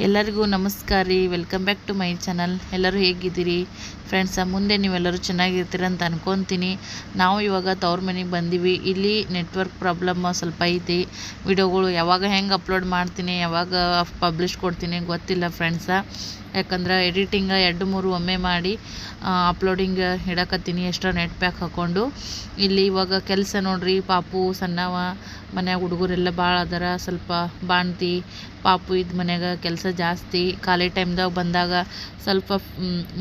ಎಲ್ಲರಿಗೂ ನಮಸ್ಕಾರ ರೀ. Welcome back to my channel ಎಲ್ಲರೂ ಹೇಗಿದ್ದೀರಿ? ಫ್ರೆಂಡ್ಸ ಮುಂದೆ ನೀವೆಲ್ಲರೂ ಚೆನ್ನಾಗಿರ್ತೀರ ಅಂತ ಅನ್ಕೊತೀನಿ. ನಾವು ಇವಾಗ ತವ್ರ ಮನೆಗೆ ಬಂದೀವಿ. ಇಲ್ಲಿ ನೆಟ್ವರ್ಕ್ ಪ್ರಾಬ್ಲಮ್ ಸ್ವಲ್ಪ ಐತಿ. ವಿಡಿಯೋಗಳು ಯಾವಾಗ ಹೆಂಗೆ ಅಪ್ಲೋಡ್ ಮಾಡ್ತೀನಿ, ಯಾವಾಗ ಪಬ್ಲಿಷ್ ಕೊಡ್ತೀನಿ ಗೊತ್ತಿಲ್ಲ ಫ್ರೆಂಡ್ಸ ಯಾಕಂದ್ರೆ ಎಡಿಟಿಂಗ್ ಎರಡು ಮೂರು ಒಮ್ಮೆ ಮಾಡಿ ಅಪ್ಲೋಡಿಂಗ್ ಇಡಕತ್ತೀನಿ ಎಷ್ಟೋ ನೆಟ್ ಪ್ಯಾಕ್ ಹಾಕ್ಕೊಂಡು ಇಲ್ಲಿ ಇವಾಗ ಕೆಲಸ ನೋಡ್ರಿ, ಪಾಪು ಸಣ್ಣವ, ಮನ್ಯಾಗ ಹುಡುಗರೆಲ್ಲ ಭಾಳ ಅದರ. ಸ್ವಲ್ಪ ಬಾಣ್ತಿ ಪಾಪು ಇದು ಮನ್ಯಾಗ ಕೆಲಸ ಜಾಸ್ತಿ, ಖಾಲಿ ಟೈಮ್ದಾಗ ಬಂದಾಗ ಸ್ವಲ್ಪ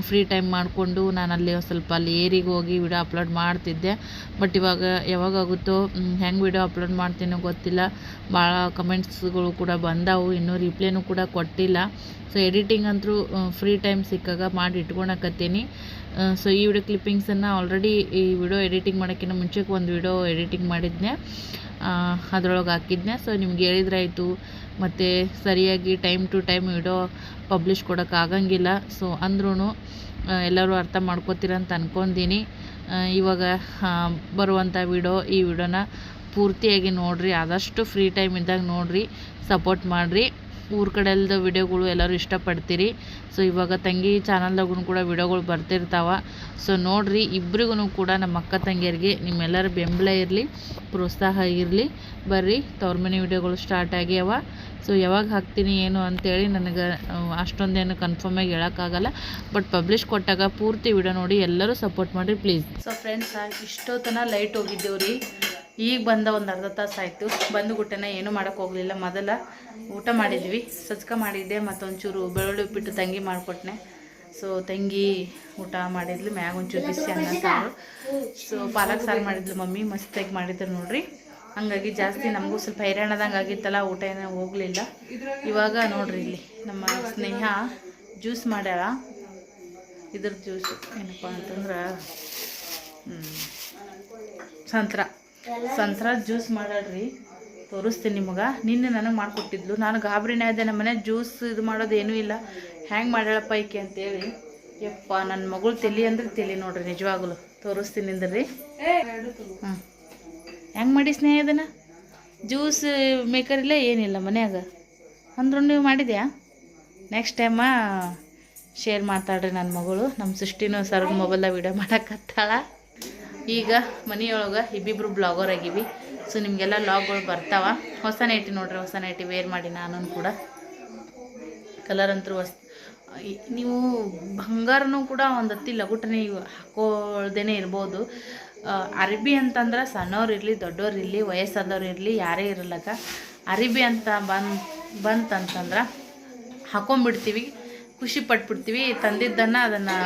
ಫ್ರೀ ಟೈಮ್ ಮಾಡಿಕೊಂಡು ನಾನು ಅಲ್ಲಿ ಸ್ವಲ್ಪ ಅಲ್ಲಿ ಏರಿಗೆ ಹೋಗಿ ವಿಡಿಯೋ ಅಪ್ಲೋಡ್ ಮಾಡ್ತಿದ್ದೆ. ಬಟ್ ಇವಾಗ ಯಾವಾಗ ಆಗುತ್ತೋ ಹೆಂಗೆ ವಿಡಿಯೋ ಅಪ್ಲೋಡ್ ಮಾಡ್ತೀನೋ ಗೊತ್ತಿಲ್ಲ. ಭಾಳ ಕಮೆಂಟ್ಸ್ಗಳು ಕೂಡ ಬಂದವು, ಇನ್ನೂ ರಿಪ್ಲೈನೂ ಕೂಡ ಕೊಟ್ಟಿಲ್ಲ. ಸೊ ಎಡಿಟಿಂಗ್ ಅಂತೂ ಫ್ರೀ ಟೈಮ್ ಸಿಕ್ಕಾಗ ಮಾಡಿ ಇಟ್ಕೊಳಕತ್ತೀನಿ ಸೊ ಈ ವಿಡಿಯೋ ಕ್ಲಿಪ್ಪಿಂಗ್ಸನ್ನು ಆಲ್ರೆಡಿ ಈ ವಿಡಿಯೋ ಎಡಿಟಿಂಗ್ ಮಾಡೋಕ್ಕಿಂತ ಮುಂಚೆಗೆ ಒಂದು ವಿಡಿಯೋ ಎಡಿಟಿಂಗ್ ಮಾಡಿದ್ದೆ ಅದ್ರೊಳಗೆ ಹಾಕಿದ್ನೆ. ಸೊ ನಿಮ್ಗೆ ಹೇಳಿದ್ರಾಯ್ತು. ಮತ್ತು ಸರಿಯಾಗಿ time to time video publish ಆಗಂಗಿಲ್ಲ. ಸೊ ಅಂದ್ರೂ ಎಲ್ಲರೂ ಅರ್ಥ ಮಾಡ್ಕೋತೀರ ಅಂತ ಇವಾಗ ಬರುವಂಥ ವಿಡಿಯೋ, ಈ ವಿಡಿಯೋನ ಪೂರ್ತಿಯಾಗಿ ನೋಡಿರಿ. ಆದಷ್ಟು ಫ್ರೀ ಟೈಮ್ ಇದ್ದಾಗ ನೋಡಿರಿ ಸಪೋರ್ಟ್ ಮಾಡಿರಿ. ಊರ ಕಡೆಯಲ್ದ ವಿಡಿಯೋಗಳು ಎಲ್ಲರೂ ಇಷ್ಟಪಡ್ತೀರಿ. ಸೊ ಇವಾಗ ತಂಗಿ ಚಾನಲ್ದಾಗೂ ಕೂಡ ವಿಡಿಯೋಗಳು ಬರ್ತಿರ್ತಾವೆ. ಸೊ ನೋಡಿರಿ ಇಬ್ರಿಗೂ ಕೂಡ ನಮ್ಮ ಅಕ್ಕ ತಂಗಿಯರಿಗೆ ನಿಮ್ಮೆಲ್ಲರ ಬೆಂಬಲ ಇರಲಿ, ಪ್ರೋತ್ಸಾಹ ಇರಲಿ. ಬರ್ರಿ, ತವ್ರ ಮನೆ ವಿಡಿಯೋಗಳು ಸ್ಟಾರ್ಟ್ ಆಗ್ಯಾವ. ಸೊ ಯಾವಾಗ ಹಾಕ್ತೀನಿ, ಏನು ಅಂತೇಳಿ ನನಗೆ ಅಷ್ಟೊಂದೇನು ಕನ್ಫರ್ಮಾಗಿ ಹೇಳೋಕ್ಕಾಗಲ್ಲ. ಬಟ್ ಪಬ್ಲಿಷ್ ಕೊಟ್ಟಾಗ ಪೂರ್ತಿ ವಿಡಿಯೋ ನೋಡಿ ಎಲ್ಲರೂ ಸಪೋರ್ಟ್ ಮಾಡಿರಿ ಪ್ಲೀಸ್ ಸೊ ಫ್ರೆಂಡ್ಸ್ ಇಷ್ಟೊತ್ತನ ಲೈಟ್ ಹೋಗಿದ್ದೇವೆ ರೀ ಈಗ ಬಂದ ಒಂದು ಅರ್ಧ ತಾಸು ಆಯಿತು. ಬಂದು ಏನೂ ಮಾಡೋಕೆ ಹೋಗಲಿಲ್ಲ. ಮೊದಲ ಊಟ ಮಾಡಿದ್ವಿ. ಸಜ್ಕ ಮಾಡಿದ್ದೆ, ಮತ್ತೊಂಚೂರು ಬೆಳ್ಳುಳ್ಳಿ ಉಪ್ಪಿಟ್ಟು ತಂಗಿ ಮಾಡಿಕೊಟ್ನೆ. ಸೊ ತಂಗಿ ಊಟ ಮಾಡಿದ್ಲು. ಮ್ಯಾಗ ಒಂಚೂರು ಬಿಸಿ ಅನ್ನ, ಸಾರು. ಸೊ ಪಾಲಕ್ ಸಾರು ಮಾಡಿದ್ಲು ಮಮ್ಮಿ. ಮಸ್ತಾಗಿ ಮಾಡಿದ್ರು ನೋಡ್ರಿ. ಹಂಗಾಗಿ ಜಾಸ್ತಿ ನಮಗೂ ಸ್ವಲ್ಪ ಹೈರಾಣದಂಗೆ ಆಗಿತ್ತಲ್ಲ, ಊಟ ಏನೋ ಹೋಗಲಿಲ್ಲ. ಇವಾಗ ನೋಡ್ರಿ ಇಲ್ಲಿ ನಮ್ಮ ಸ್ನೇಹ ಜ್ಯೂಸ್ ಮಾಡ್ಯಾಳ. ಇದ್ರ ಜ್ಯೂಸ್ ಏನಪ್ಪ ಅಂತಂದ್ರೆ ಸಂತ್ರ. ಸಂತ್ರ ಜ್ಯೂಸ್ ಮಾಡ್ಯಾಳ್ರಿ ತೋರಿಸ್ತೀನಿ ನಿಮಗೆ. ನಿನ್ನೆ ನನಗೆ ಮಾಡಿಕೊಟ್ಟಿದ್ಲು. ನಾನು ಗಾಬರಿನೇ ಇದ್ದೆ ನಮ್ಮ ಮನೆ ಜ್ಯೂಸ್ ಇದು ಮಾಡೋದು ಏನೂ ಇಲ್ಲ. ಹ್ಯಾಂಗೆ ಮಾಡ್ಯಾಳಪ್ಪ ಐಕೆ ಅಂತೇಳಿ. ಯಪ್ಪ ನನ್ನ ಮಗಳು ತಲಿ ಅಂದ್ರೆ ತಲಿ ನೋಡ್ರಿ ನಿಜವಾಗ್ಲು. ತೋರಿಸ್ತೀನಿ ನಿಂದ್ರಿ. ಹ್ಞೂ ಹೆಂಗೆ ಮಾಡಿ ಸ್ನೇಹ ಜ್ಯೂಸ್ ಮೇಕರ್ ಇಲ್ಲ ಏನಿಲ್ಲ ಮನ್ಯಾಗ. ಅಂದ್ರೂ ನೀವು ಮಾಡಿದ್ಯಾ? ನೆಕ್ಸ್ಟ್ ಟೈಮ ಶೇರ್ ಮಾಡ್ತಾಳ್ರಿ ನನ್ನ ಮಗಳು. ನಮ್ಮ ಸೃಷ್ಟಿನೂ ಸರ್ ಮೊಬೈಲ್ದಾಗ ವಿಡಿಯೋ ಮಾಡಕತ್ತಾಳ ಈಗ ಮನೆಯೊಳಗೆ ಇಬ್ಬಿಬ್ರು ಬ್ಲಾಗರ್ ಆಗಿವಿ. ಸೊ ನಿಮಗೆಲ್ಲ ಲಾಗ್ಗಳು ಬರ್ತಾವ. ಹೊಸ ನೈಟಿ ನೋಡ್ರಿ, ಹೊಸ ನೈಟಿ ವೇರ್ ಮಾಡಿ ನಾನು ಕೂಡ. ಕಲರ್ ಅಂತೂ ಹೊಸ ನೀವು ಬಂಗಾರನೂ ಕೂಡ ಒಂದು ಹತ್ತಿ ಲಗುಟನೆ ಹಾಕೋದೇ ಇರ್ಬೋದು. ಅರಿಬಿ ಅಂತಂದ್ರೆ ಸಣ್ಣವ್ರು ಇರಲಿ, ದೊಡ್ಡವ್ರು ಇರಲಿ, ವಯಸ್ಸಾದವ್ರು ಇರಲಿ, ಯಾರೇ ಇರಲಕ್ಕ. ಅರಿಬಿ ಅಂತ ಬಂದು, ಬಂತಂತಂದ್ರೆ ಹಾಕೊಂಡ್ಬಿಡ್ತೀವಿ ಖುಷಿ ಪಟ್ಬಿಡ್ತೀವಿ. ತಂದಿದ್ದನ್ನು ಅದನ್ನು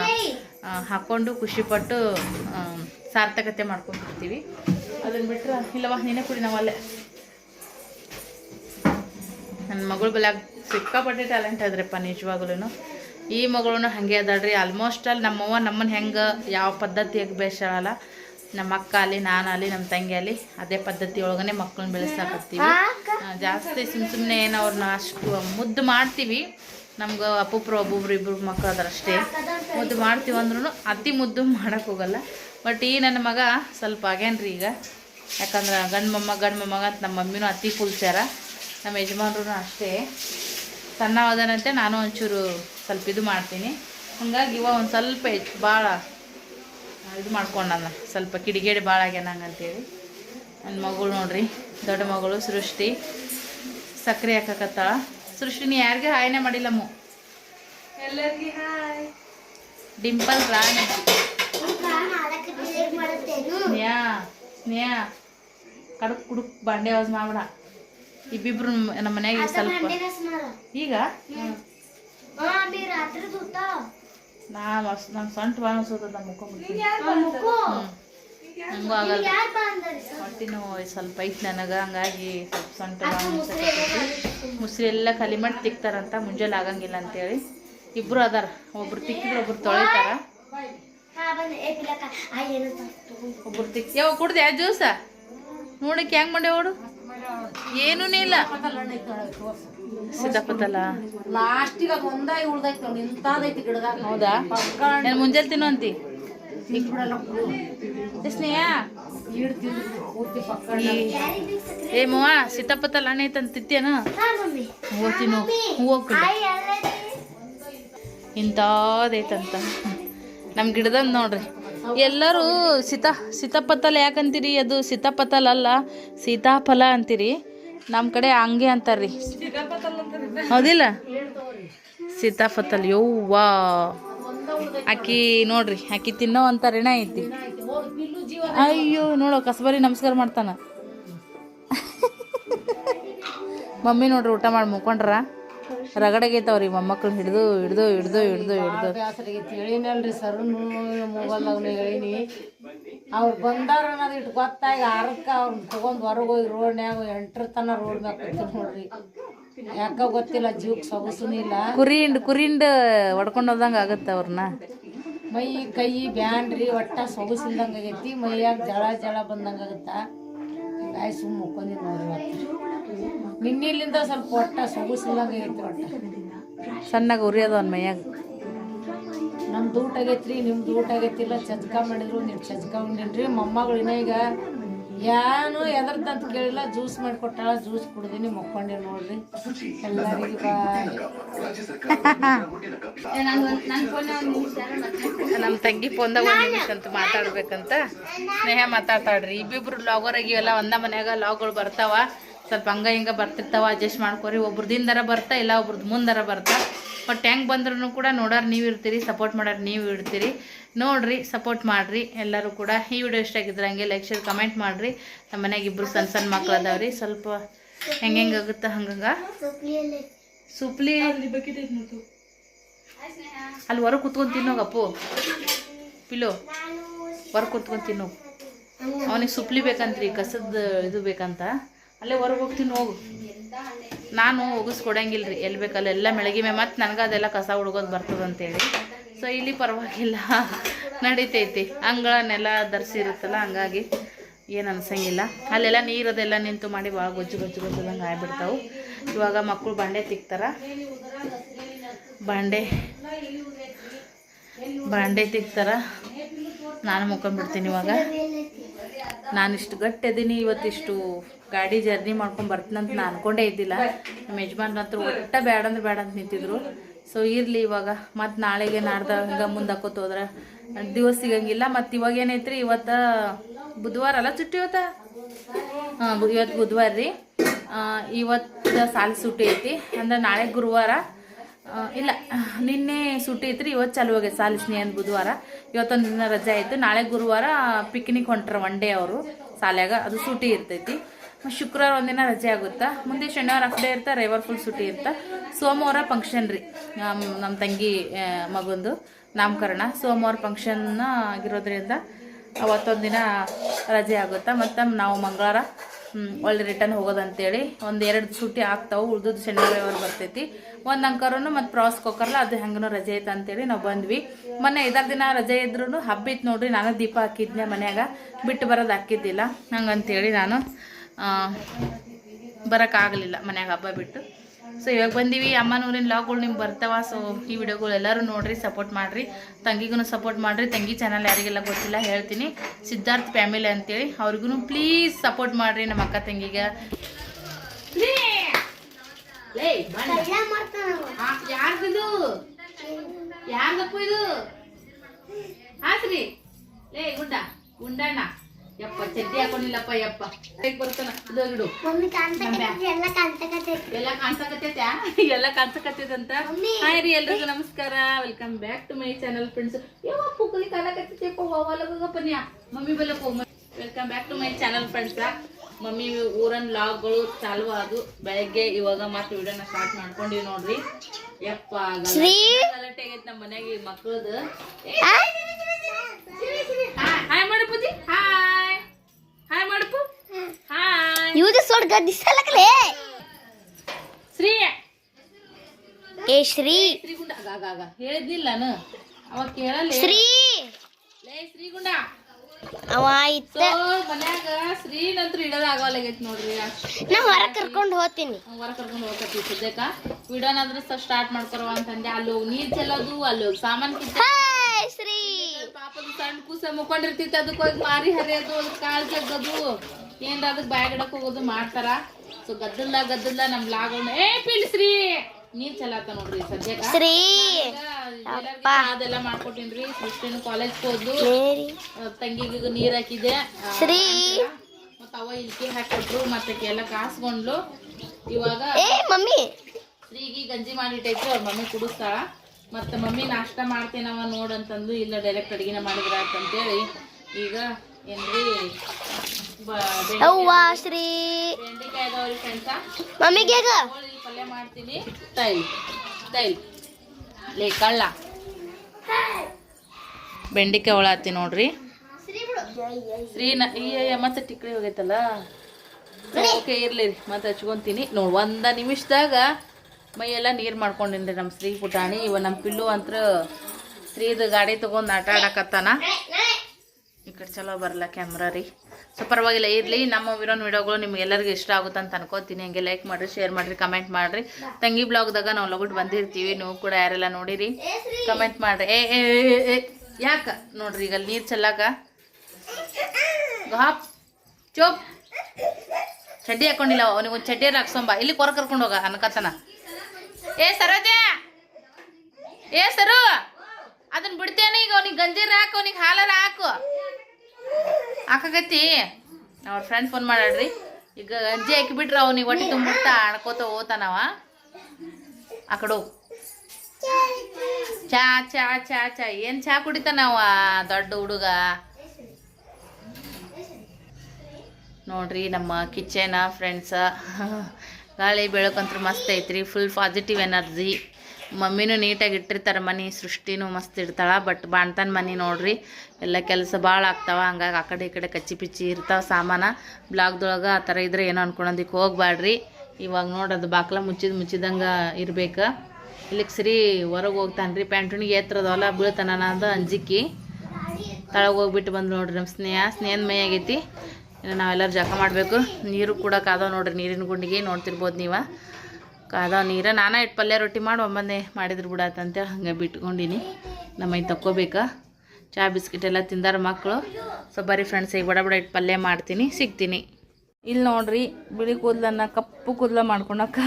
ಹಾಕ್ಕೊಂಡು ಖುಷಿಪಟ್ಟು ಸಾರ್ಥಕತೆ ಮಾಡ್ಕೊಂಡಿರ್ತೀವಿ. ಅದನ್ನು ಬಿಟ್ರೆ ಇಲ್ಲವ ನೀನೇ ಕುಡಿ ನಾವಲ್ಲೇ ನನ್ನ ಮಗಳ ಬಲ್ಯಾಗ ಸಿಕ್ಕಾಪಟ್ಟೆ ಟ್ಯಾಲೆಂಟ್ ಅದ್ರಪ್ಪ ನಿಜವಾಗ್ಲೂ ಈ ಮಗಳೂ ಹಾಗೆ ಅದಾಳ್ರಿ. ಆಲ್ಮೋಸ್ಟ್ ಅಲ್ಲಿ ನಮ್ಮವ್ವ ನಮ್ಮನ್ನ ಹೆಂಗೆ ಯಾವ ಪದ್ಧತಿಯಾಗಿ ಬೇಸಾಳಲ್ಲ ನಮ್ಮ ಅಕ್ಕ ಅಲ್ಲಿ ನಾನು ಅಲ್ಲಿ ನಮ್ಮ ತಂಗಿ ಅಲ್ಲಿ ಅದೇ ಪದ್ಧತಿ ಒಳಗನೆ ಮಕ್ಕಳನ್ನ ಬೆಳೆಸಾಕತ್ತೀವಿ ಜಾಸ್ತಿ ಸುಮ್ಮ ಸುಮ್ಮನೆ ಏನು ಅವ್ರನ್ನ ಅಷ್ಟು ಮುದ್ದು ಮಾಡ್ತೀವಿ. ನಮ್ಗೆ ಅಪ್ಪೊಬ್ರು ಒಬ್ಬೊಬ್ರು ಇಬ್ಬರು ಮಕ್ಕಳು ಅದರಷ್ಟೇ ಅಷ್ಟೇ. ಮುದ್ದು ಮಾಡ್ತೀವಿ ಅಂದ್ರೂ ಅತಿ ಮುದ್ದು ಮಾಡೋಕೆ ಹೋಗಲ್ಲ. ಬಟ್ ಈ ನನ್ನ ಮಗ ಸ್ವಲ್ಪ ಆಗ್ಯಾನ್ರಿ ಈಗ. ಯಾಕಂದ್ರೆ ಗಂಡು ಮೊಮ್ಮ ಗಂಡು ಮೊಮ್ಮಗ ಅಂತ ನಮ್ಮ ಮಮ್ಮಿನೂ ಅತಿ ಕುಲ್ಸ್ಯಾರ ನಮ್ಮ ಯಜಮಾನ್ರು ಅಷ್ಟೇ. ಸಣ್ಣವಾದನಂತೆ ನಾನು ಒಂಚೂರು ಸ್ವಲ್ಪ ಇದು ಮಾಡ್ತೀನಿ. ಹಂಗಾಗಿ ಇವ ಒಂದು ಸ್ವಲ್ಪ ಹೆಚ್ಚು ಭಾಳ ಇದು ಮಾಡ್ಕೊಂಡನ ಸ್ವಲ್ಪ ಕಿಡಿಗೇಡಿ ಭಾಳ ಆಗ್ಯಾನ ಹಂಗಂತೇಳಿ. ನನ್ನ ಮಗಳು ನೋಡ್ರಿ ದೊಡ್ಡ ಮಗಳು ಸೃಷ್ಟಿ. ಸಕ್ಕರೆ ಹಾಕಕತ್ತಾಳ. ಸೃಷ್ಟಿ ನೀ ಯಾರಿಗೆ ಹಾಯ್ನೇ ಮಾಡಿಲ್ಲಮ್ಮ ಎಲ್ಲರಿಗೆ ಹಾಯ್. ಡಿಂಪಲ್ ರಾಣಿ. ಸ್ನೇಹ ಸ್ನೇಹ. ಕಡುಕ್ ಕುಡುಕ್ ಬಾಂಡೆ ಆವಾಜ್ ಮಾಡ್ಬೇಡ. ಇಬ್ಬಿಬ್ರು ನಮ್ಮ ಮನೆಯಾಗ ಸ್ವಲ್ಪ. ಈಗ? ನಾ ಮಸ್ ನಂಗೆ ಸೊಂಟ ನಮ್ಮ ಮುಖ? ಮುಟ್ಟಿ ಹಂಗೂ ಆಗಲ್ಲ. ಯಾರು ಬಂದ್ರಿ ಹೊಟ್ಟೆ ನೋವು ಸ್ವಲ್ಪ ಐತ್ ನನಗೆ ಹಂಗಾಗಿ ಸ್ವಲ್ಪ ಸೊಂಟ ಮುಸ್ರಿ ಎಲ್ಲ ಖಾಲಿ ಮಾಡಿ ತಿಕ್ತಾರಂತ ಮುಂಜಾನೆ ಆಗಂಗಿಲ್ಲ ಅಂತೇಳಿ. ಇಬ್ರು ಅದಾರ. ಒಬ್ರು ತಿಕ್ಕಿದ್ರೆ ಒಬ್ರು ತೊಳಿತಾರ. ತಿಕ್ ಯಾವ ಕುಡ್ದೆ ಜ್ಯೂಸ ನೋಡಕ್ಕೆ ಹೆಂಗ್ ಮಾಡ್ಯಾವ ಅವಡು ಏನೂ ಇಲ್ಲ. ಸಿದ್ದಪ್ಪತ್ತಲ್ಲ ಲಾಸ್ಟಿಗೆ ಒಂದಾಗಿ ಒಂದೇ ಉಳ್ದೈತಿ ನೋಡಿ ಇಂಥದೈತಿ ಗಿಡದಾಗ. ಹೌದಾ? ನಾನು ಮುಂಜಾನೆ ತಿನ್ನು ಅಂತಿ ಸ್ನೇಹ? ಏ ಮವ ಸೀತಾಪತ್ತಲ್ ಹಣ್ಣು ಐತಂತ ತಿತ್ತೇನ ಹಾ ಮಮ್ಮಿ ಹೋಗ್ತೀನಿ ಇಂಥದ್ದೈತಂತ. ನಮ್ಮ ಗಿಡದಂದು ನೋಡ್ರಿ. ಎಲ್ಲರೂ ಸೀತಾ, ಸೀತಾಪತ್ತಲ್ ಯಾಕಂತೀರಿ? ಅದು ಸೀತಾಪತ್ತಲ್ ಅಲ್ಲ, ಸೀತಾಫಲ ಅಂತೀರಿ. ನಮ್ಮ ಕಡೆ ಹಂಗೆ ಅಂತಾರ್ರಿ. ಹೌದಿಲ್ಲ? ಸೀತಾಫತ್ತಲ್ ಯವ್ವಾ. ಅಕ್ಕಿ ನೋಡ್ರಿ, ಅಕ್ಕಿ ತಿನ್ನೋ ಅಂತಾರೇನ ಐತಿ. ಅಯ್ಯೋ, ನೋಡೋ, ಕಸಬರಿ ನಮಸ್ಕಾರ ಮಾಡ್ತಾನ. ಮಮ್ಮಿ ನೋಡ್ರಿ ಊಟ ಮಾಡಿ ಮುಕ್ಕೊಂಡ್ರ? ರಗಡಗೈತವ್ರಿ ಮೊಮ್ಮಕ್ಳು ಹಿಡಿದು ಹಿಡ್ದು ಹಿಡ್ದು ಹಿಡ್ದು ಹಿಡ್ದು. ಹೇಳಿನಲ್ರಿ ಸರ್? ಮೊಬೈಲ್ದಾಗ ಹೇಳಿನಿ. ಅವ್ರು ಬಂದಾರ ಅನ್ನೋದು ಇಟ್ಟು ಗೊತ್ತಾಗಿ ಆರಕ್ಕೆ ಅವ್ರನ್ನ ತಗೊಂಡ್ ಹೊರಗೆ ಹೋಗಿ ರೋಡ್ನ್ಯಾಗ ಎಂಟ್ರ ತನ ರೋಡ್ ಮ್ಯಾಗ ಕೂತಿರ್ ನೋಡ್ರಿ. ಯಾಕ ಗೊತ್ತಿಲ್ಲ ಜೀವಕ್ಕೆ ಸೊಗಸುನಿಲ್ಲ ಕುರಿ ಹಿಂಡ್ ಕುರಿ ಹಿಂಡ್ ಹೊಡ್ಕೊಂಡು ಹೋದಂಗೆ ಆಗತ್ತೆ ಅವ್ರನ್ನ ಮೈ ಕೈ ಬ್ಯಾಂಡ್ರಿ ಒಟ್ಟ ಸೊಗಸಿಲ್ದಂಗೆ ಆಗೈತಿ. ಮೈಯಾಗ ಜಳ ಜಳ ಬಂದಂಗೆ ಆಗತ್ತ? ಗಾಯ ಸುಮ್ಮ ಮುಕ್ಕೊಂದಿನಿ ನೋಡ್ರಿ ನಿನ್ನಿಲಿಂದ ಸ್ವಲ್ಪ ಒಟ್ಟ ಸೊಗಸಿಲ್ದಂಗೆ ಆಗೈತಿ ಒಟ್ಟ. ಸಣ್ಣಗೆ ಉರಿ ಅದ ಅವ್ನ ಮೈಯಾಗ. ನಮ್ದು ಊಟ ಆಗೈತ್ರಿ ನಿಮ್ದು ಊಟ ಆಗೈತಿಲ್ಲ ಚಜ್ಕ ಮಾಡಿದ್ರು ನೀವು ಚಜ್ಕ ಉಂಡಿನ್ರಿ. ಮೊಮ್ಮಗಳು ಇನ್ನ ಈಗ ಏನು ಎದರ್ದಂತ ಕೇಳಿಲ್ಲ ಜ್ಯೂಸ್ ಮಾಡಿಕೊಟ್ಟಾಳ ಜ್ಯೂಸ್ ಕುಡ್ದೀನಿ ಮಕ್ಕೊಂಡೆ ನೋಡ್ರಿ. ಎಲ್ಲರಿಗೂ ಬಾಯ್. ನಮ್ಮ ತಂಗಿ ಫೋನ್ದಾಗ ಒಂದು ನಿಮಿಷ ಅಂತ ಮಾತಾಡ್ಬೇಕಂತ. ಸ್ನೇಹ ಮಾತಾಡ್ತಾಳ್ರಿ. ಇಬ್ಬಿಬ್ರು ಲಾಗರ್ ಆಗಿವೆಲ್ಲ ಒಂದ ಮನ್ಯಾಗ ಲಾಗ್ಗಳು ಬರ್ತಾವ. ಸ್ವಲ್ಪ ಹಂಗ ಹಿಂಗೆ ಬರ್ತಿರ್ತಾವ ಅಡ್ಜಸ್ಟ್ ಮಾಡ್ಕೊರಿ. ಒಬ್ರದ್ದು ಹಿಂದರ ಬರ್ತಾ ಇಲ್ಲ ಒಬ್ರದ್ದು ಮುಂದರ ಬರ್ತಾ. ಬಟ್ ಹೆಂಗೆ ಬಂದ್ರೂ ಕೂಡ ನೋಡೋರು ನೀವು ಇರ್ತೀರಿ ಸಪೋರ್ಟ್ ಮಾಡೋರು ನೀವು ಇರ್ತೀರಿ. ನೋಡಿರಿ ಸಪೋರ್ಟ್ ಮಾಡಿರಿ. ಎಲ್ಲರೂ ಕೂಡ ಈ ವಿಡಿಯೋ ಇಷ್ಟ ಆಗಿದ್ರೆ ಹಂಗೆ ಲೈಕ್ ಶೇರ್ ಕಮೆಂಟ್ ಮಾಡಿರಿ. ನಮ್ಮ ಮನೆಗೆ ಇಬ್ಬರು ಸಣ್ಣ ಸಣ್ಣ ಮಕ್ಳು ಅದಾವ್ರಿ. ಸ್ವಲ್ಪ ಹೆಂಗೆ ಹೆಂಗೆ ಆಗುತ್ತೆ ಹಂಗೆ ಸುಪ್ಲಿಯಲ್ಲಿ ಸುಪ್ಲಿ ಅಲ್ಲಿ ಹೊರಗೆ ಕುತ್ಕೊಂಡು ತಿನ್ನೋಗಪ್ಪು ಪಿಲೋ ಹೊರಗೆ ಕುತ್ಕೊಂಡು ತಿನ್ನೋ ಅವನಿಗೆ ಸುಪ್ಲಿ ಬೇಕಂತ್ರಿ ಕಸದ ಇದು ಬೇಕಂತ. ಅಲ್ಲೇ ಹೊರಗೆ ಹೋಗ್ತೀನಿ, ಹೋಗು. ನಾನು ಒಗಿಸ್ಕೊಡಂಗಿಲ್ಲ ರೀ ಎಲ್ಲಿ ಬೇಕಲ್ಲ ಎಲ್ಲ ಮೆಳಗಿಮೆ. ಮತ್ತು ನನಗೆ ಅದೆಲ್ಲ ಕಸ ಹುಡುಗೋದು ಬರ್ತದಂತೇಳಿ. ಸೊ ಇಲ್ಲಿ ಪರವಾಗಿಲ್ಲ. ನಡೀತೈತಿ. ಅಂಗಳನ್ನೆಲ್ಲ ನೆಲ ಧರಿಸಿರುತ್ತಲ್ಲ, ಹಂಗಾಗಿ ಏನು ಅನ್ಸಂಗಿಲ್ಲ. ಅಲ್ಲೆಲ್ಲ ನೀರದೆಲ್ಲ ನಿಂತು ಮಾಡಿ ಭಾಳ ಗೊಜ್ಜು ಗೊಜ್ಜು ಗೊಜ್ಜದಂಗೆ ಆಗಿಬಿಡ್ತಾವೆ. ಇವಾಗ ಮಕ್ಕಳು ಬಾಂಡೆ ತಿಕ್ತಾರ. ಬಾಂಡೆ ಬಾಂಡೆ ತಿಕ್ತಾರ. ನಾನು ಮುಕ್ಕೊಂಡ್ಬಿಡ್ತೀನಿ ಇವಾಗ. ನಾನು ಇಷ್ಟು ಗಟ್ಟಿ ಅದೀನಿ ಇವತ್ತಿಷ್ಟು ಗಾಡಿ ಜರ್ನಿ ಮಾಡ್ಕೊಂಡು ಬರ್ತೀನಂತ ನಾನು ಅನ್ಕೊಂಡೇ ಇದ್ದಿಲ್ಲ. ನಮ್ಮ ಯಜಮಾನ್ರ ಹತ್ರ ಒಟ್ಟ ಬೇಡ ಅಂದ್ರೆ ಬೇಡ ಅಂತ ನಿಂತಿದ್ರು. ಸೊ ಇರಲಿ ಇವಾಗ. ಮತ್ತು ನಾಳೆಗೆ ನಾಡ್ದ ಮುಂದೆ ಹೋದ್ರೆ. ದಿವಸ ಸಿಗಂಗಿಲ್ಲ. ಮತ್ತು ಇವಾಗ ಏನೈತ್ರಿ, ಇವತ್ತು ಬುಧವಾರ ಅಲ್ಲ ಚುಟ್ಟಿ ಇವತ್ತ? ಹಾಂ ಇವತ್ತು ಬುಧವಾರ ರೀ. ಇವತ್ತು ಸಾಲಿ ಸುಟ್ಟಿ ಐತಿ. ಅಂದ್ರೆ ನಾಳೆ ಗುರುವಾರ ಇಲ್ಲ, ನಿನ್ನೆ ಸುಟ್ಟಿ ಐತ್ರಿ ಇವತ್ತು ಚಾಲು ಹೋಗ್ಯದ ಸಾಲಿ ಅಂದ್ ಬುಧವಾರ. ಇವತ್ತೊಂದು ದಿನ ರಜೆ ಆಯಿತು. ನಾಳೆ ಗುರುವಾರ ಪಿಕ್ನಿಕ್ ಹೊಂಟ್ರ ಒನ್ ಡೇ ಅವರು ಸಾಲ್ಯಾಗ. ಅದು ಸೂಟಿ ಇರ್ತೈತಿ. ಶುಕ್ರವಾರ ಒಂದಿನ ರಜೆ ಆಗುತ್ತಾ? ಮುಂದೆ ಶನಿವಾರ ಹಾಫ್ ಡೇ ಇರ್ತಾ, ರವಿವಾರ ಫುಲ್ ಸೂಟಿ ಇರ್ತಾ. ಸೋಮವಾರ ಫಂಕ್ಷನ್ ರೀ ನಮ್ಮ ತಂಗಿ ಮಗಂದು ನಾಮಕರಣ. ಸೋಮವಾರ ಫಂಕ್ಷನ್ ಆಗಿರೋದ್ರಿಂದ ಅವತ್ತೊಂದು ದಿನ ರಜೆ ಆಗುತ್ತಾ? ಮತ್ತು ನಾವು ಮಂಗಳವಾರ ಒಳ್ಳೆ ರಿಟರ್ನ್ ಹೋಗೋದಂತೇಳಿ ಒಂದು ಎರಡು ಸೂಟಿ ಆಗ್ತಾವೆ, ಉಳ್ದದ್ದು ಶನಿವಾರ ಬರ್ತೈತಿ. ಒಂದು ಅಂಕರನು ಮತ್ತು ಪ್ರವಾಸಕ್ಕೆ ಹೋಗಲ್ಲ ಅದು ಹೆಂಗೂ ರಜೆ ಐತೆ ಅಂತೇಳಿ ನಾವು ಬಂದ್ವಿ. ಮೊನ್ನೆ ಐದಾರು ದಿನ ರಜೆ ಇದ್ರೂ ಹಬ್ಬ ಇತ್ತು ನೋಡ್ರಿ, ನಾನು ದೀಪ ಹಾಕಿದ್ನೆ ಮನ್ಯಾಗ, ಬಿಟ್ಟು ಬರೋದು ಹಾಕಿದ್ದಿಲ್ಲ, ಹಂಗಂತೇಳಿ ನಾನು ಬರೋಕ್ಕಾಗಲಿಲ್ಲ ಮನ್ಯಾಗ ಹಬ್ಬ ಬಿಟ್ಟು. ಸೊ ಇವಾಗ ಬಂದೀವಿ. ಅಮ್ಮನೂರಿನ ಲಾಗ್ಗಳು ನಿಮ್ಗೆ ಬರ್ತಾವ. ಸೊ ಈ ವಿಡಿಯೋಗಳು ಎಲ್ಲರೂ ನೋಡ್ರಿ ಸಪೋರ್ಟ್ ಮಾಡಿರಿ. ತಂಗಿಗೂ ಸಪೋರ್ಟ್ ಮಾಡಿರಿ. ತಂಗಿ ಚಾನಲ್ ಯಾರಿಗೆಲ್ಲ ಗೊತ್ತಿಲ್ಲ, ಹೇಳ್ತೀನಿ. ಸಿದ್ಧಾರ್ಥ್ ಫ್ಯಾಮಿಲಿ ಅಂತೇಳಿ. ಅವ್ರಿಗೂ ಪ್ಲೀಸ್ ಸಪೋರ್ಟ್ ಮಾಡಿರಿ ನಮ್ಮ ಅಕ್ಕ ತಂಗಿಗೆ. ಯಾರ್ದಪ್ಪ ಇದು? ಹಾಕ್ರಿ ಲೇ, ಗುಂಡ. ಗುಂಡಣ್ಣ. ಯಪ್ಪ ಚಡ್ಡಿ ಹಾಕೊಂಡಿಲ್ಲಪ್ಪ ಯಪ್ಪ. ಹೇಗ್ ಬರ್ತಾನ ಇದು ಗಿಡು ಮಮ್ಮಿ ಕಾಣ್ತಕತ್ತೈತಿ ಎಲ್ಲ ಎಲ್ಲ ಕಾಣ್ಸಕತ್ತೈತ ಎಲ್ಲ ಕಾಣ್ಸಕತ್ತೈತಂತ ಮಮ್ಮಿ. ಹಾಯ್ ರೀ ಎಲ್ರಿಗೂ ನಮಸ್ಕಾರ. Welcome back to my channel friends ಯಾವ ಪುಕ್ಕಲಿ ಕಾಲಕತ್ತೈತಪ್ಪ ಹೋಗಲ್ಲಪ್ಪ ನೀ. Mummy Ballappa welcome back to my channel friends mummy ಊರನ್ ಲಾಗ್ಗಳು ಚಾಲು ಅದು. ಬೆಳಗ್ಗೆ ಇವಾಗ ಮತ್ತೆ ವಿಡಿಯೋನ ಸ್ಟಾರ್ಟ್ ಮಾಡ್ಕೊಂಡಿವಿ ನೋಡ್ರಿ. ಯಪ್ಪ ಶ್ರೀ. ಗಲಾಟೆ ಆಗೈತೆ ನಮ್ಮ ಮನ್ಯಾಗ ಈ ಮಕ್ಳದು. ಹಾಯ್ ಮಾಡು ಪೂಜಿ. ಹಾಯ್ ಹಾಯ್ ಮಾಡಪ್ಪು ಹಾಯ್ ಇವ್ದು ಸೋಡ್ ಗದ್ದಿಸಲಕಲೇ ಶ್ರೀ ಏ ಶ್ರೀ ಶ್ರೀಗುಂಡ ಆಗ ಆಗ ಆಗ ಹೇಳಿದ್ನಿಲ್ಲ ನಾನು. ಅವಾಗ ಕೇಳಲ್ಲ ಶ್ರೀ ಲೇ ಶ್ರೀಗುಂಡ ಅವ ಇತ್ತ ಮನ್ಯಾಗ ಶ್ರೀನಂತ್ರ ಇಡೋದ ಆಗವಲ್ಲಾಗೈತಿ ನೋಡ್ರಿ. ನಾ ಹೊರಗ್ ಕರ್ಕೊಂಡು ಹೋಗ್ತೀನಿ ಹೊರ ಕರ್ಕೊಂಡು ಹೋಗ್ತೈತಿ ಸದ್ಯಕ್ಕ. ವಿಡೋನಾದ್ರೂ ಸ್ಟಾರ್ಟ್ ಮಾಡ್ಕೊರವ ಅಂತಂದೆ. ಅಲ್ಲಿ ಹೋಗಿ ನೀರ್ ಚೆಲ್ಲೋದು ಅಲ್ಲಿ ಹೋಗಿ. ಸಾಮಾನ್ ಕಿತ್ತ ಶ್ರೀ ಸಣ್ಣ ಕೂಸ ಮುಕ್ಕೊಂಡಿರ್ತೈತಿ ಅದಕ್ಕೆ ಹೋಗಿ ಮಾರಿ ಹರಿಯೋದು ಅದಕ್ಕೆ ಕಾಳು ಜಗ್ಗದು. ಏನ್ರ ಅದಕ್ಕೆ ಬಾಯಗಡಕ್ ಹೋಗೋದು ಮಾಡ್ತಾರ. ಸೊ ಗದ್ದಲ್ಲ ಗದ್ದಲ್ಲ ನಮ್ ಲಾಗೋಣ ಏ ಪಿಲ್ಸ್ರಿ ನೀರ್ ಚಲಾತ ನೋಡ್ರಿ ಸದ್ಯಕ್ಕ. ಶ್ರೀ! ಅದೆಲ್ಲ ಮಾಡ್ಕೊಟ್ಟಿನ್ರಿ ಸೃಷ್ಟಿನ ಕಾಲೇಜ್ ಹೋದ್ಲು. ತಂಗಿಗೆ ನೀರ್ ಹಾಕಿದೆ ಶ್ರೀ! ಮತ್ತ ಅವ ಇಲ್ಕೆ ಹಾಕೊಟ್ರು ಮತ್ತೆ ಎಲ್ಲ ಕಾಸ್ಕೊಂಡ್ಲು ಇವಾಗ ಏ ಮಮ್ಮಿ! ಸ್ತ್ರೀಗೆ ಗಂಜಿ ಮಾಡಿಟ್ಟೈತಿ ಅವ್ರ ಮಮ್ಮಿ ಕುಡಿಸ್ತಾಳ. ಮತ್ತೆ ಮಮ್ಮಿ ನಾಷ್ಟ ಮಾಡ್ತೇನವ ನೋಡಂತಂದು ಇಲ್ಲ ಡೈರೆಕ್ಟ್ ಅಡಿಗೆನ ಮಾಡಿದ್ರ ಅಂತೇಳಿ. ಈಗ ಏನ್ರಿ ಬೆಂಡಿಕಾಯ್ ಫ್ರೆಂಡ್ಸ. ಮಮ್ಮಿಗೆ ಪಲ್ಯ ಮಾಡ್ತೀನಿ. ಲೇ ಕಳ್ಳ. ಬೆಂಡೆಕಾಯಿ ಒಳಾತಿ ನೋಡ್ರಿ. ಶ್ರೀನ ಈ ಮತ್ತೆ ಟಿಕ್ಳಿ ಹೋಗೈತಲ್ಲ? ಓಕೆ ಇರ್ಲಿ ರೀ. ಮತ್ತೆ ಹಚ್ಕೊಂತೀನಿ. ನೋಡಿ ಒಂದ ನಿಮಿಷದಾಗ ಮೈಯೆಲ್ಲ ನೀರು ಮಾಡ್ಕೊಂಡಿನ್ರಿ ನಮ್ಮ ಸ್ತ್ರೀ ಪುಟಾಣಿ. ಇವ ನಮ್ಮ ಪಿಲ್ಲು ಅಂತ್ರ ಸ್ತ್ರೀದು ಗಾಡಿ ತೊಗೊಂಡು ಆಟ ಆಡಕತ್ತಾನ. ಈ ಕಡೆ ಚಲೋ ಬರಲ್ಲ ಕ್ಯಾಮ್ರಾ ರೀ. ಸೊ, ಪರವಾಗಿಲ್ಲ, ಇರಲಿ. ನಮ್ಮ ವಿರೋನ್ ವಿಡಿಯೋಗಳು ನಿಮ್ಗೆ ಎಲ್ಲರಿಗೂ ಇಷ್ಟ ಆಗುತ್ತೆ ಅಂತ ಅನ್ಕೋತೀನಿ. ಹಂಗೆ ಲೈಕ್ ಮಾಡಿರಿ ಶೇರ್ ಮಾಡಿರಿ ಕಮೆಂಟ್ ಮಾಡಿರಿ. ತಂಗಿ ಬ್ಲಾಗ್ದಾಗ ನಾವು ಲಗುಟ್ಟು ಬಂದಿರ್ತೀವಿ. ನೀವು ಕೂಡ ಯಾರೆಲ್ಲ ನೋಡಿರಿ ಕಮೆಂಟ್ ಮಾಡಿರಿ. ಏ ಏ ಯಾಕೆ? ನೋಡ್ರಿ, ಈಗ ಅಲ್ಲಿ ನೀರು ಚೆಲ್ಲಾಕ. ಹಾಪ್ ಚೋಪ್. ಚಡ್ಡಿ ಹಾಕೊಂಡಿಲ್ಲ. ಅವನಿಗೆ ಒಂದು ಚಡ್ಡಿಯಲ್ಲಿ ಹಾಕ್ಸೊಂಬ. ಇಲ್ಲಿ ಕೊರ ಕರ್ಕೊಂಡು ಹೋಗ ಅನ್ಕತನ ಏ ಸರೋಜ! ಏ ಸರು! ಅದನ್ನ ಬಿಡ್ತೇನೆ ಈಗ ಅವನಿಗೆ ಗಂಜೀರ್ ಹಾಕು, ಅವನಿಗೆ ಹಾಲರ ಹಾಕು. ಹಾಕಾಗತ್ತಿ ಅವ್ರ ಫ್ರೆಂಡ್ ಫೋನ್ ಮಾಡ್ರಿ ಈಗ ಗಂಜಿ ಹಾಕಿ ಬಿಟ್ರೆ ಅವನಿಗೆ ಹೊಟ್ಟೆ ತುಂಬಿಡ್ತಾ ಆಡ್ಕೋತ ಓತಾನವ ಆ ಕಡೆ ಚಾ ಚಾ ಚಾ ಚಾ. ಏನು ಚಾ ಕುಡಿತಾನವ ದೊಡ್ಡ ಹುಡುಗ? ನೋಡ್ರಿ ನಮ್ಮ ಕಿಚನ ಫ್ರೆಂಡ್ಸ ಗಾಳಿ ಬೆಳಕಂತೂ ಮಸ್ತ್ ಐತ್ರಿ. ಫುಲ್ ಪಾಸಿಟಿವ್ ಎನರ್ಜಿ ಮಮ್ಮಿನೂ ನೀಟಾಗಿ ಇಟ್ಟಿರ್ತಾರೆ ಮನೆ, ಸೃಷ್ಟಿನೂ ಮಸ್ತ್ ಇಡ್ತಾಳೆ ಬಟ್ ಬಾಣ್ತನ ಮನೆ ನೋಡ್ರಿ, ಎಲ್ಲ ಕೆಲಸ ಭಾಳ ಆಗ್ತಾವೆ, ಹಂಗಾಗಿ ಆ ಕಡೆ ಈ ಕಡೆ ಕಚ್ಚಿ ಪಿಚ್ಚಿ ಇರ್ತಾವೆ ಸಾಮಾನ. ಬ್ಲಾಗ್ದೊಳಗೆ ಆ ಥರ ಇದ್ರೆ ಏನೋ ಅನ್ಕೊಳೋದಿಕ್ಕೆ ಹೋಗ್ಬ್ಯಾಡ್ರಿ. ಇವಾಗ ನೋಡೋದು ಬಾಕ್ಲ ಮುಚ್ಚಿದ ಮುಚ್ಚಿದಂಗೆ ಇರ್ಬೇಕು. ಇಲ್ಲಿಗೆ ಸರಿ ಹೊರಗೆ ಹೋಗ್ತಾನೆ ರೀ ಪ್ಯಾಂಟುಣಿಗೆ ಎತ್ತರದವಲ್ಲ ಬೀಳ್ತಾನ ಅನ್ನೋದು ಅಂಜಿಕೆ. ತಳಗೆ ಹೋಗ್ಬಿಟ್ಟು ಬಂದು ನೋಡ್ರಿ ನಮ್ಮ ಸ್ನೇಹ. ಸ್ನೇಹದ ಮೈ ಆಗೈತಿ. ಇನ್ನು ನಾವೆಲ್ಲರೂ ಜಕ ಮಾಡಬೇಕು. ನೀರು ಕೂಡ ಕಾದವ ನೋಡ್ರಿ, ನೀರಿನ ಗುಂಡಿಗೆ ನೋಡ್ತಿರ್ಬೋದು ನೀವು. ಕಾದವ ನೀರ. ನಾನೇ ಇಟ್ಟು ಪಲ್ಯ ರೊಟ್ಟಿ ಮಾಡಿ ಒಮ್ಮೊಂದೇ ಮಾಡಿದ್ರು ಬಿಡತ್ತಂತೇಳಿ ಹಂಗೆ ಬಿಟ್ಕೊಂಡಿನಿ. ನಮ್ಮ ತಕ್ಕೋಬೇಕಾ. ಚಾ ಬಿಸ್ಕಿಟ್ ಎಲ್ಲ ತಿಂದಾರ ಮಕ್ಕಳು ಸೊ ಬರಿ ಫ್ರೆಂಡ್ಸ್ ಈಗ ಬಡ ಬಡ ಇಟ್ಟು ಪಲ್ಯ ಮಾಡ್ತೀನಿ, ಸಿಗ್ತೀನಿ. ಇಲ್ಲಿ ನೋಡ್ರಿ, ಬಿಳಿ ಕೂದಲನ್ನ ಕಪ್ಪು ಕೂದಲ ಮಾಡ್ಕೊಳಕ.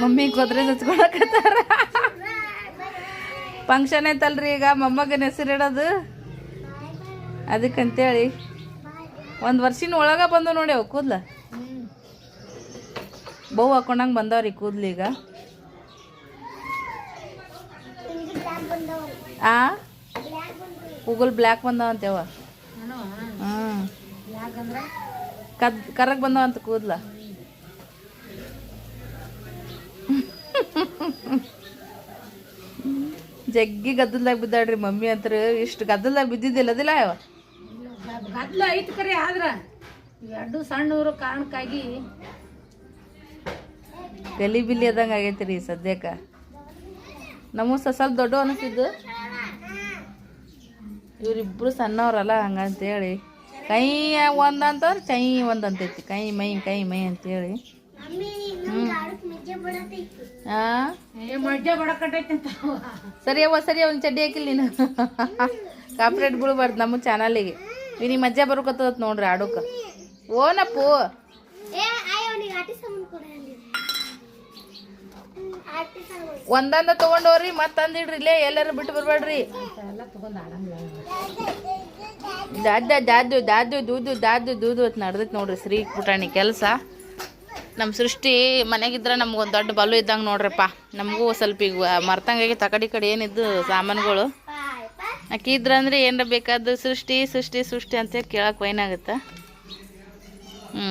ಮಮ್ಮಿ ಕೊದ್ರೆ ಹಚ್ಕೊಳಕತ್ತಾರ ಫಂಕ್ಷನ್ ಐತಲ್ರಿ ಈಗ, ಮೊಮ್ಮಗನ ಹೆಸರಿಡೋದು ಅದಕ್ಕಂತೇಳಿ ಒಂದು ವರ್ಷಿನ ಒಳಗೆ ಬಂದು ನೋಡ್ಯಾವ ಕೂದ್ಲ. ಬಹು ಹಾಕೊಂಡಂಗೆ ಬಂದವ್ರಿ ಕೂದ್ಲೀಗ ಆ? ಕೂಗಲ್ ಬ್ಲ್ಯಾಕ್ ಬಂದವ ಅಂತೇವ ಹ್ಞೂ ಕದ್, ಕರಗ್ ಬಂದವಂತ ಕೂದ್ಲ. ಜಗ್ಗಿ ಗದ್ದಲ್ದಾಗ ಬಿದ್ದಾಡ್ರಿ ಮಮ್ಮಿ ಅಂತ್ರ. ಇಷ್ಟು ಗದ್ದಲ್ದಾಗ ಬಿದ್ದಿದ್ದಿಲ್ಲ ಅದಿಲ್ಲ ಯಾವ ಗದ್ಲ ಐತ್ ಕರೆ ಆದ್ರ ಎರಡು ಸಣ್ಣವರು ಕಾರಣಕ್ಕಾಗಿ ಗಲಿ ಬಿಲಿ ಆದಂಗೆ ಆಗೈತೆ ರೀ ಸದ್ಯಕ್ಕೆ. ನಮಗೂ ಸ ಸ್ವಲ್ಪ ದೊಡ್ಡ ಅನಿಸಿದ್ದು. ಇವರಿಬ್ರು ಸಣ್ಣವ್ರಲ್ಲ ಹಂಗಂತೇಳಿ. ಕೈ ಒಂದಂತವ್ರು ಚೈ ಒಂದಂತೈತಿ. ಕೈ ಮೈ ಕೈ ಮೈ ಅಂತೇಳಿ. ಸರಿ ಅವ್ವ ಸರಿ ಅವ್ನ ಚಡ್ಡಿ ಹಾಕಿಲ್ಲ ನೀನು. ಕಾಪ್ರೇಟ್ ಬೀಳ್ಬಾರ್ದು ನಮ್ಮ ಚಾನಲಿಗೆ ಇವ್ನಿಗೆ ಮಜ್ಜಾ ಬರ್ಕೊತದ ನೋಡ್ರಿ ಆಡೋಕ. ಓನಪ್ಪು. ಒಂದಂದ ತಗೊಂಡೋರಿ ಮತ್ತೆ ತಂದಿಡ್ರಿ ಇಲ್ಲೇ ಎಲ್ಲರೂ ಬಿಟ್ಟು ಬರ್ಬೇಡ್ರಿ ದಾದ್ಯ ದಾದ್ಯು ದಾದ್ಯು ದಾದ ದಾದು ದಾದು ದೂದು ದಾದು ದೂದು ಅಂತ ನಡ್ದೈತೆ ನೋಡ್ರಿ ಶ್ರೀ ಪುಟಾಣಿ ಕೆಲಸ. ನಮ್ಮ ಸೃಷ್ಟಿ ಮನೆಗಿದ್ರೆ ನಮ್ಗೊಂದು ದೊಡ್ಡ ಬಲು ಇದ್ದಂಗೆ ನೋಡ್ರಪ್ಪ. ನಮಗೂ ಸ್ವಲ್ಪ ಈಗ ಮರ್ತಂಗಾಗಿ ತಕಡಿ ಕಡೆ ಏನಿದ್ದು ಸಾಮಾನುಗಳು. ಆಕಿ ಇದ್ರಂದ್ರೆ ಏನಾರ ಬೇಕಾದ್ರು ಸೃಷ್ಟಿ ಸೃಷ್ಟಿ ಸೃಷ್ಟಿ ಅಂತ ಕೇಳಕ್ಕೆ ವೈನಾಗುತ್ತೆ ಹ್ಞೂ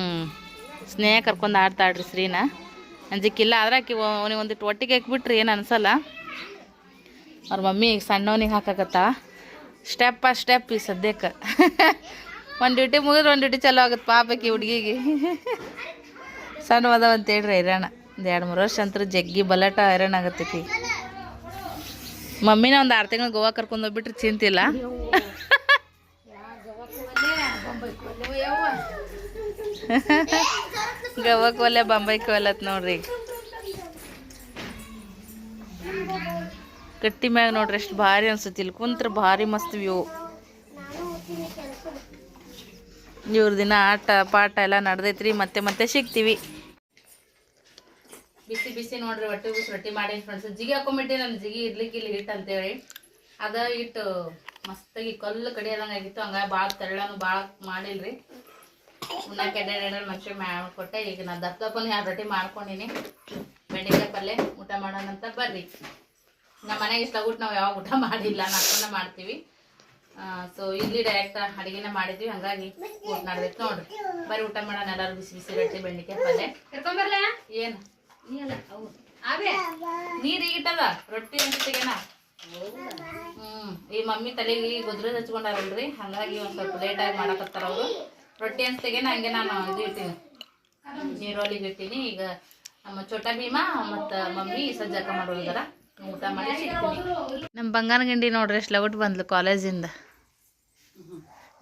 ಸ್ನೇಹ ಕರ್ಕೊಂಡು ಆಡ್ತಾಳ್ರಿ ಶ್ರೀನ ಅಂಜಿಕ್ಕಿಲ್ಲ ಆದ್ರೆ ಆಕಿ ಅವನಿಗೆ ಒಂದಿಟ್ಟು ಒಟ್ಟಿಗೆ ಹಾಕ್ಬಿಟ್ರಿ ಏನು ಅನ್ಸಲ್ಲ. ಅವ್ರ ಮಮ್ಮಿ ಸಣ್ಣವನಿಗೆ ಹಾಕಕತ್ತ? ಸ್ಟೆಪ್ ಆ ಸ್ಟೆಪ್ ಈ ಸದ್ಯಕ್ಕೆ. ಒಂದು ಡ್ಯೂಟಿ ಮುಗಿದ್ರೆ ಒಂದು ಡ್ಯೂಟಿ ಚಲೋ ಆಗುತ್ತೆ ಪಾಪಕ್ಕೆ ಹುಡುಗಿಗೆ. ಸಣ್ಣ ಅದಾವ ಅಂತ ಹೇಳ್ರಿ ಹೈರಾಣ. ಒಂದು ಎರಡು ಮೂರು ವರ್ಷ ಅಂತೂ ಜಗ್ಗಿ ಬಲಾಟ ಹೈರಾಣ ಆಗತ್ತೈತಿ ಮಮ್ಮಿನ ಒಂದು ಆರು ತಿಂಗಳು ಗೋವಾ ಕರ್ಕೊಂಡು ಹೋಗ್ಬಿಟ್ರೆ ಚಿಂತಿಲ್ಲ. ಗೋವಾ ಒಲ್ಲೆ ಬಾಂಬೈ ಕೋಲತ್ ನೋಡ್ರಿ. ಕಟ್ಟಿ ಮ್ಯಾಗ ನೋಡ್ರಿ ಎಷ್ಟು ಭಾರಿ ಅನ್ಸುತ್ತೆ. ಇಲ್ಲಿ ಕುಂತ್ರ ಭಾರಿ ಮಸ್ತ್ ವ್ಯೂ. ಇವ್ರ ದಿನ ಆಟ, ಪಾಠ ಎಲ್ಲ ನಡೆದೈತ್ರಿ. ಮತ್ತೆ ಮತ್ತೆ ಸಿಗ್ತೀವಿ. ಬಿಸಿ ಬಿಸಿ ನೋಡ್ರಿ ಹೊಟ್ಟೆ ಬಿಸಿ ರೊಟ್ಟಿ ಮಾಡಿ ಫ್ರೆಂಡ್ಸ್. ಜಿಗಿ ಹಾಕೊಂಬಿಟ್ಟೆ ನಾನು ಜಿಗಿ ಇರ್ಲಿಕ್ಕೆ ಇಲ್ಲಿ ಹಿಟ್ಟು ಅಂತೇಳಿ. ಅದ ಹಿಟ್ಟು ಮಸ್ತಾಗಿ ಕಲ್ಲು ಕಡಿಯೋದಂಗೆ ಆಗಿತ್ತು. ಹಂಗಾಗಿ ಭಾಳ ತೆರಳನು ಭಾಳ ಮಾಡಿಲ್ರಿ. ಉಣ್ಣಕ್ಕೆ ಎಡೆ ಎಡೆ ಮನುಷ್ಯ ಮಾಡ್ಕೊಟ್ಟೆ. ಈಗ ನಾನು ದಪ್ಪ ದಪ್ಪನ ಎರಡು ರೊಟ್ಟಿ ಮಾಡ್ಕೊಂಡಿನಿ. ಬೆಂಡೆಕಾಯಿ ಪಲ್ಯ ಊಟ ಮಾಡೋಣಂತ ಬರ್ರಿ. ನಮ್ಮ ಮನೆಗೆ ಇಷ್ಟ ಊಟ ನಾವು ಯಾವಾಗ ಊಟ ಮಾಡಿಲ್ಲ. ನಾಲ್ಕನ್ನ ಮಾಡ್ತೀವಿ. ಸೊ ಇಲ್ಲಿ ಡೈರೆಕ್ಟ್ ಅಡಿಗೆನ ಮಾಡಿದ್ವಿ. ಹಂಗಾಗಿ ಊಟ ಮಾಡ್ಬೇಕು ನೋಡ್ರಿ. ಬರೀ ಊಟ ಮಾಡೋಣ. ಎಲ್ಲರೂ ಬಿಸಿ ಬಿಸಿ ರೊಟ್ಟಿ ಬೆಂಡೆಕಾಯಿ ಪಲ್ಯ ಏನು? ರೊಟ್ಟಿ ಹ್ಮ್, ಈ ಮಮ್ಮಿ ತಲೆಗೆ ಗೊದ್ರದ್ ಹಚ್ಕೊಂಡಾರಲ್ರಿ, ಹಂಗಾಗಿ ಒಂದ್ ಸ್ವಲ್ಪ ಲೇಟ್ ಆಗಿ ಮಾಡಕತ್ತಾರ ಅವರು. ರೊಟ್ಟಿ ಅನ್ಸತ್ತಿಗೆನ ಹಂಗೆ ನಾನು ಇದು ಇಟ್ಟಿನಿ ಇಟ್ಟೀನಿ, ಈಗ ನಮ್ಮ ಚೋಟ ಭೀಮಾ ಮತ್ತ ಮಮ್ಮಿ ಸಜ್ಜಾಕ ಮಾಡೋದಾರ ಊಟ ಮಾಡಿ ನಮ್ಮ ಬಂಗಾರ ಗಂಡಿ ನೋಡ್ರಿ ಎಷ್ಟು ಲಗಟ್ ಬಂದ್ಲು ಕಾಲೇಜಿಂದ.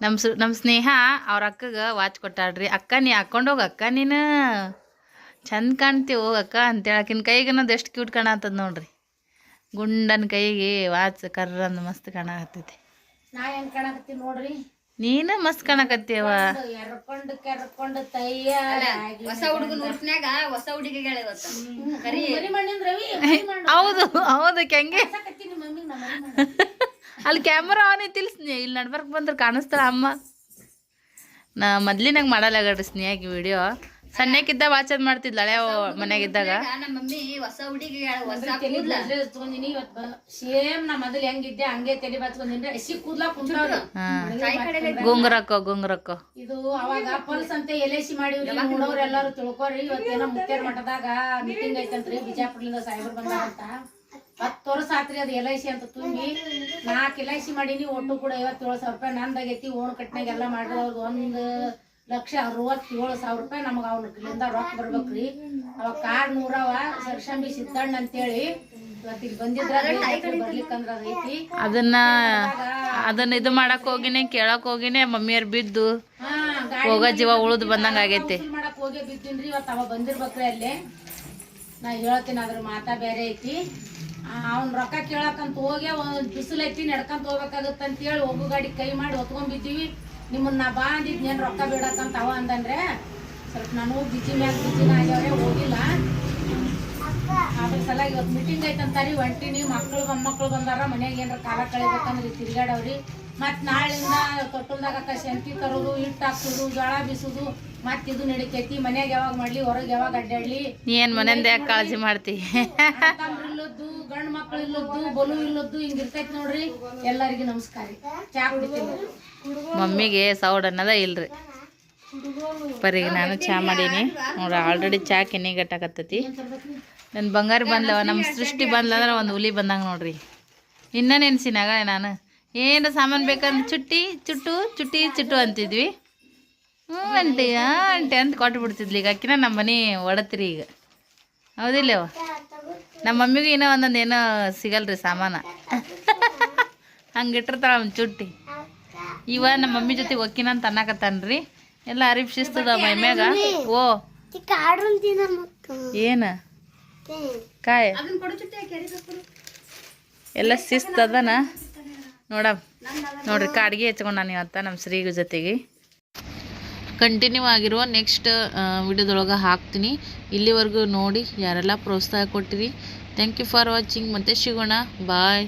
ನಮ್ಮ ಸು ನಮ್ಮ ಸ್ನೇಹ ಅವ್ರ ಅಕ್ಕಗೆ ವಾಚ್ ಕೊಟ್ಟಾಳ್ರಿ. ಅಕ್ಕ, ನೀ ಹಾಕೊಂಡೋಗ ಅಕ್ಕ ನೀನು. ಚಂದ ಕಾಣ್ತೀವಿ ಹೋಗಕ್ಕ ಅಂತೇಳಿ ಆಕಿನ ಕೈಗೆ ಅನ್ನೋದು ಎಷ್ಟು ಕ್ಯೂಟ್ ಕಾಣತ್ತದ ನೋಡ್ರಿ. ಗುಂಡನ ಕೈಗೆ ವಾಚ್ ಕರ್ರಂದು ಮಸ್ತ್ ಕಾಣಕತ್ತೈತಿ ನೋಡ್ರಿ? ನೀನು ಮಸ್ತ್ ಕಾಣಕತ್ತೀವ ಎರ್ಕೊಂಡು ಕೆರ್ಕೊಂಡು ತಯ್ಯಾಗಿ ಹೊಸ ಹುಡುಗನ ಉರ್ಸ್ನ್ಯಾಗ ಹೊಸ ಹೌದು ಹೌದು ಹೆಂಗೆ ಅಲ್ಲಿ ಕ್ಯಾಮ್ರಾ ಆನ್ ಐತಿಲ್ ಸ್ನೇಹ ಇಲ್ಲಿ ನಡ್ಬರ್ಕ್ ಬಂದ್ರೆ ಕಾಣಿಸ್ತಾರ ಅಮ್ಮ. ನಾ ಮೊದ್ಲಿನಾಗ ಮಾಡಲ್ಲ ಸ್ನೇಹಾಗಿ ವಿಡಿಯೋ ಸಣ್ಣಕ್ಕಿದ್ದ ವಾಚದ್ ಮಾಡ್ತಿದ್ಲ ಹಳೆ ಮನೆಗಿದ್ದಾಗ ನಮ್ಮ ಮಮ್ಮಿ ಹೊಸ ಹುಡುಗಿಗಳ ಹೊಸ ತಲಿ ಕೂದ್ಲ. ಬಜ್ರೆ ಹಚ್ಕೊಂಡಿನಿ ಇವತ್ತು ಸೇಮ್ ನಾ ಮೊದಲು ಹೆಂಗಿದ್ದೆ ಹಂಗೆ ತಲೆ ಬಚ್ಕೊಂಡಿನ್ರಿ ಹಸಿ ಕೂದ್ಲಾ ಕುಂತಾವ್ರಿ. ಹಾ. ಗುಂಗುರಕ್ಕೋ ಗುಂಗುರಕ್ಕೋ ಇದು ಅವಾಗ ಪಲ್ಸ್ ಅಂತ ಎಲೆಸಿ ಮಾಡಿವ್ರಿ ನೋಡೋರ್ ಎಲ್ಲಾರು ತಿಳ್ಕೊರಿ ಇವತ್ತೇನೋ ಮುತ್ತೇರ್ ಮಠದಾಗ ಮೀಟಿಂಗ್ ಐತಂತ್ರಿ ಬಿಜಾಪುರದಿಂದ ಸಾಹೇಬ್ರು ಬಂದಾರಂತ. ಹತ್ತು ವರ್ಷ ಆತ್ರಿ ಅದು ಎಲ್ ಐ ಸಿ ಅಂತ ತುಂಬಿ. ನಾಲ್ಕು ಎಲ್ ಐ ಸಿ ಮಾಡೀನಿ ಒಟ್ಟು ಕೂಡ ಐವತ್ತೇಳು ಸಾವಿರ ರೂಪಾಯಿ ನಂದಾಗೈತಿ ಓಣ್ ಕಟ್ನಾಗ ಎಲ್ಲ ಅವ್ರದ್ದು ಒಂದು ಲಕ್ಷ ಅರವತ್ತೇಳು ಸಾವಿರ ರೂಪಾಯಿ ನಮಗೆ ಅವ್ನಿಂದ ರೊಕ್ಕ ಬರ್ಬೇಕ್ರಿ. ಅವ ಕಾರ್ ನೂರವ ಸರ್ಶಂಬಿ ಸಿದ್ದಣ್ಣ ಅಂತೇಳಿ. ಇವತ್ತಿಗೆ ಬಂದಿದ್ರ ಬರ್ಲಿಕ್ಕಂದ್ರ ಅದನ್ನ ಅದನ್ನ ಇದು ಮಾಡಕ್ ಹೋಗಿನಿ ಕೇಳಕ್ ಹೋಗಿನಿ ಮಮ್ಮಿಯರ್ ಬಿದ್ದು ಹೋಗ ಜೀವ ಉಳಿದು ಬಂದಂಗ ಆಗೈತಿ. ಮಾಡಕ್ ಹೋಗಿ ಬಿದ್ದೀನ್ರಿ ಇವತ್ತು ಅವ ಬಂದಿರ್ಬೇಕ್ರಿ ಅಲ್ಲಿ. ನಾ ಹೇಳ್ತೀನಿ ಅದ್ರ ಮಾತಾ ಬೇರೆ ಐತಿ. ಅವ್ನ ರೊಕ್ಕ ಕೇಳಕ್ಕಂತ ಹೋಗಿ ಒಂದ್ ಬಿಸಿಲು ಐತಿ ನಡ್ಕೊಂತ ಹೋಗ್ಬೇಕಾಗತ್ತ ಅಂತ ಹೇಳಿ ಹೋಗು ಗಾಡಿ ಕೈ ಮಾಡಿ ಹೊತ್ಕೊಂಡ್ ಬಿದ್ದೀವಿ. ನಿಮ್ಮನ್ನ ನಾ ಬಾ ಅಂದಿದ್ ಏನ್ ರೊಕ್ಕ ಬೇಡಕ್ಕಂತ ಅವ ಅಂತಂದ್ರೆ ಸ್ವಲ್ಪ ನಾನು ಬಿಜಿ ಮ್ಯಾಗ ಬಿಜಿನ ಆಗ್ಯಾವ್ರೆ ಹೋಗಿಲ್ಲ. ಅದ್ರ ಸಲ ಇವತ್ತು ಮೀಟಿಂಗ್ ಐತಂತಾರಿ ಹೊಂಟಿನಿ ಮಕ್ಳು ಮೊಮ್ಮಕ್ಳು ಬಂದಾರ ಮನೆಯಾಗ ಏನಾರ ಕಾಲ ಕಳಿಬೇಕಂದ್ರೆ ತಿರ್ಗಾಡವ್ರಿ ಮತ್ ನಾಳಿಂದ ತೊಟ್ಟಲ್ದಾಗ ಶಂತಿ ತರೋದು ಹಿಟ್ಟು ಹಾಕೋದು ಜೋಳ ಬೀಸೋದು ಮತ್ ಇದು ನಡಿತೈತಿ ಮನ್ಯಾಗ ಯಾವಾಗ ಮಾಡ್ಲಿ ಹೊರಗೆ ಯಾವಾಗ ಅಡ್ಡಾಡ್ಲಿ ಏನ್ ಮನೆಯಿಂದ ಯಾಕೆ ಕಾಳಜಿ ಮಾಡ್ತಿ? ಇಲ್ಲದ್ದು ಗಂಡ್ ಮಕ್ಳು ಇಲ್ಲದ್ದು ಬಲು ಇಲ್ಲದ್ದು ಹಿಂಗಿರ್ತೈತಿ ನೋಡ್ರಿ. ಎಲ್ಲರಿಗೂ ನಮಸ್ಕಾರ ರೀ. ಚಾ ಕುಡಿತೀನಿ. ಮಮ್ಮಿಗೆ ಸೌಡ್ ಅನ್ನೋದ ಇಲ್ರಿ. ಬರೀ ನಾನು ಚಾ ಮಾಡೀನಿ. ನೋಡ್ರಿ ಆಲ್ರೆಡಿ ಚಾ ಕೆನಿಗಟ್ಟಾಕತ್ತೈತಿ ನನ್ನ ಬಂಗಾರ ಬಂದ್ಲವ ನಮ್ಮ ಸೃಷ್ಟಿ ಬಂದ್ಲಂದ್ರೆ ಒಂದು ಹುಲಿ ಬಂದಂಗೆ ನೋಡ್ರಿ. ಇನ್ನ ನೆನ್ಸಿನಾಗ ನಾನು. ಏನು ಸಾಮಾನು ಬೇಕಂದ್ರೆ ಚುಟ್ಟಿ, ಚುಟ್ಟು ಚುಟ್ಟಿ, ಚುಟ್ಟು ಅಂತಿದ್ವಿ. ಹ್ಞೂ ಅಂಟಿ ಅಂಟಿ ಅಂತ ಕೊಟ್ಟು ಬಿಡ್ತಿದ್ಲಿ ಈಗ. ಅಕ್ಕಿನ ನಮ್ಮ ಮನೆ ಒಡತ್ರಿ ಈಗ. ಹೌದಿಲ್ಲವ? ನಮ್ಮ ಮಮ್ಮಿಗೂ ಇನ್ನೂ ಒಂದೊಂದು ಏನೋ ಸಿಗಲ್ರಿ ಸಾಮಾನ. ಹಂಗೆ ಇಟ್ಟಿರ್ತಾಳ ಒಂದು ಚುಟ್ಟಿ. ಇವ ನಮ್ಮ ಮಮ್ಮಿ ಜೊತೆ ಒಕ್ಕಿನ ಅಂತ ಅನ್ನಕತ್ತಾನ್ರಿ. ಎಲ್ಲ ಅರಿಬ್ ಶಿಸ್ತದ ಮೈ ಮ್ಯಾಗ. ಓ. ಏನ? ಕಾಯ. ಅದನ್ನ ಕೊಡು ಚುಟ್ಟಿ ಕೆರಿ ಕೊಡು. ಎಲ್ಲ ಶಿಸ್ತದನ ನೋಡ ನೋಡ್ರಿ ಕಾಡ್ಗೆ ಹೆಚ್ಕೊಂಡು ನಾನು ಇವತ್ತ ನಮ್ಮ ಶ್ರೀಗ ಜೊತೆಗೆ. ಕಂಟಿನ್ಯೂ ಆಗಿರುವ ನೆಕ್ಸ್ಟ್ ವಿಡಿಯೋದೊಳಗೆ ಹಾಕ್ತೀನಿ. ಇಲ್ಲಿವರೆಗೂ ನೋಡಿ ಯಾರೆಲ್ಲ ಪ್ರೋತ್ಸಾಹ ಕೊಟ್ಟಿರಿ. ಥ್ಯಾಂಕ್ ಯು ಫಾರ್ ವಾಚಿಂಗ್ ಮತ್ತೆ ಸಿಗೋಣ. ಬಾಯ್